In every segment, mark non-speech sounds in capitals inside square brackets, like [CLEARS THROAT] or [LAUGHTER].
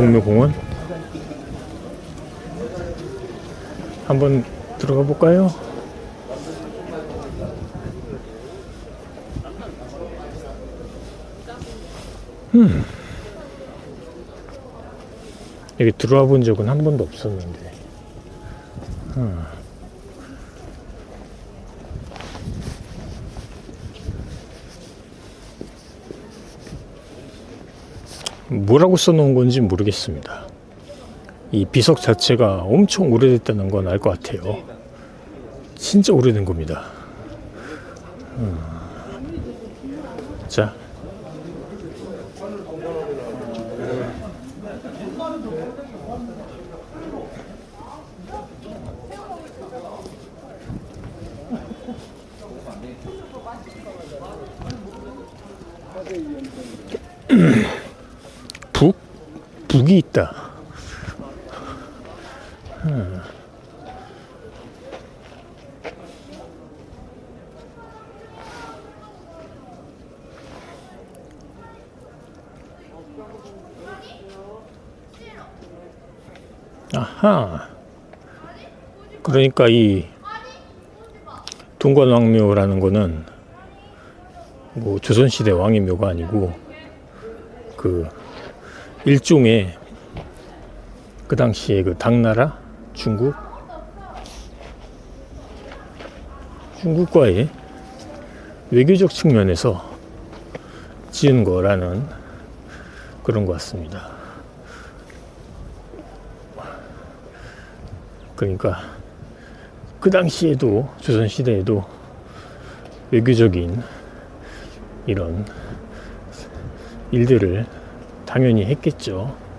동묘 공원 한번 들어가 볼까요? 음. 여기 들어와 본 적은 한 번도 없었는데. 음. 뭐라고 써놓은 건지 모르겠습니다. 이 비석 자체가 엄청 오래됐다는 건 알 것 같아요. 진짜 오래된 겁니다. 음. 자. 북? 북이 있다. 음. 아하. 그러니까 이 동관왕묘라는 거는 뭐 조선시대 왕의 묘가 아니고 그 일종의 그 당시에 그 당나라 중국 중국과의 외교적 측면에서 지은 거라는 그런 것 같습니다. 그러니까 그 당시에도 조선 시대에도 외교적인 이런 일들을 당연히 했겠죠.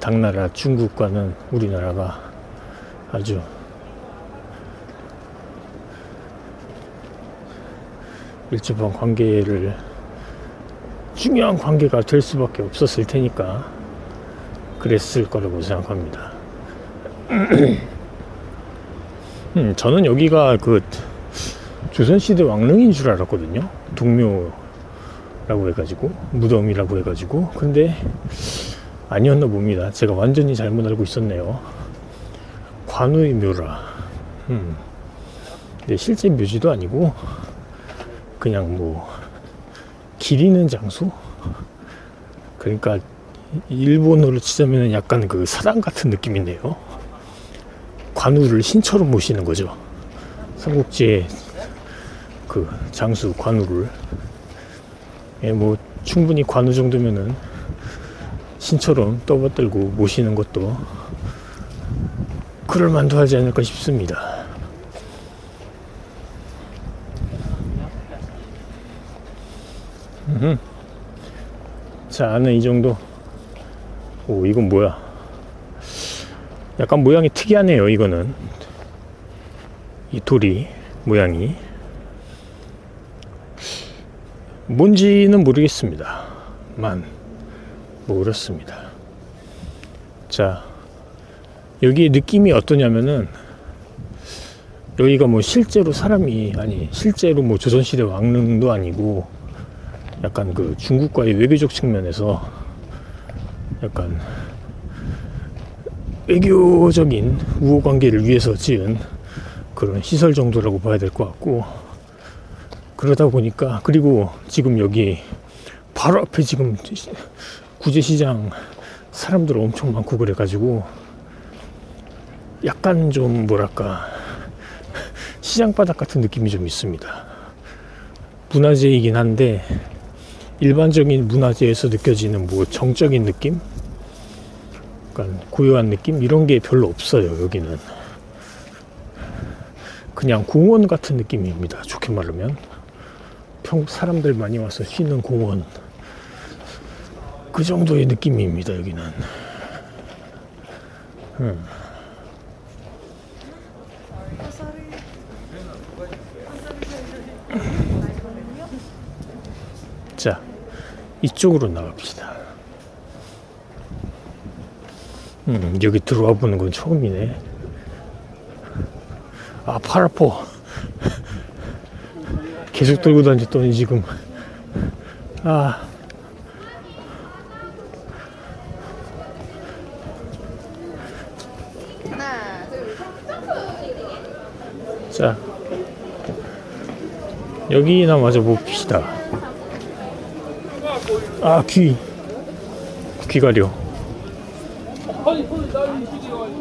당나라 중국과는 우리나라가 아주 밀접한 관계를 중요한 관계가 될 수밖에 없었을 테니까 그랬을 거라고 생각합니다. [CLEARS THROAT] 음, 저는 여기가 그 조선시대 왕릉인 줄 알았거든요. 동묘라고 해가지고 무덤이라고 해가지고 근데 아니었나 봅니다. 제가 완전히 잘못 알고 있었네요. 관우의 묘라. 음. 근데 실제 묘지도 아니고 그냥 뭐 기리는 장소. 그러니까 일본어로 치자면 약간 그 사당 같은 느낌인데요. 관우를 신처럼 모시는 거죠. 삼국지의 그 장수 관우를. 예, 뭐 충분히 관우 정도면은 신처럼 떠받들고 모시는 것도 그럴 만도 하지 않을까 싶습니다. 자, 안은 이 정도. 오, 이건 뭐야? 약간 모양이 특이하네요, 이거는. 이 돌이, 모양이. 뭔지는 모르겠습니다. 만. 뭐 그렇습니다. 자, 여기 느낌이 어떠냐면은 여기가 뭐 실제로 사람이 아니 실제로 뭐 조선시대 왕릉도 아니고 약간 그 중국과의 외교적 측면에서 약간 외교적인 우호 관계를 위해서 지은 그런 시설 정도라고 봐야 될 것 같고 그러다 보니까 그리고 지금 여기 바로 앞에 지금 구제시장 사람들 엄청 많고 그래가지고 약간 좀 뭐랄까 시장 바닥 같은 느낌이 좀 있습니다. 문화재이긴 한데 일반적인 문화재에서 느껴지는 뭐 정적인 느낌, 약간 고요한 느낌 이런 게 별로 없어요 여기는. 그냥 공원 같은 느낌입니다. 좋게 말하면 평 사람들 많이 와서 쉬는 공원. 그 정도의 느낌입니다 여기는. 음. 자 이쪽으로 나갑시다. 음, 여기 들어와 보는 건 처음이네. 아 팔 아파 계속 들고 다녔더니 지금. 아 자 여기나 마저 봅시다. 아 귀. 귀 가려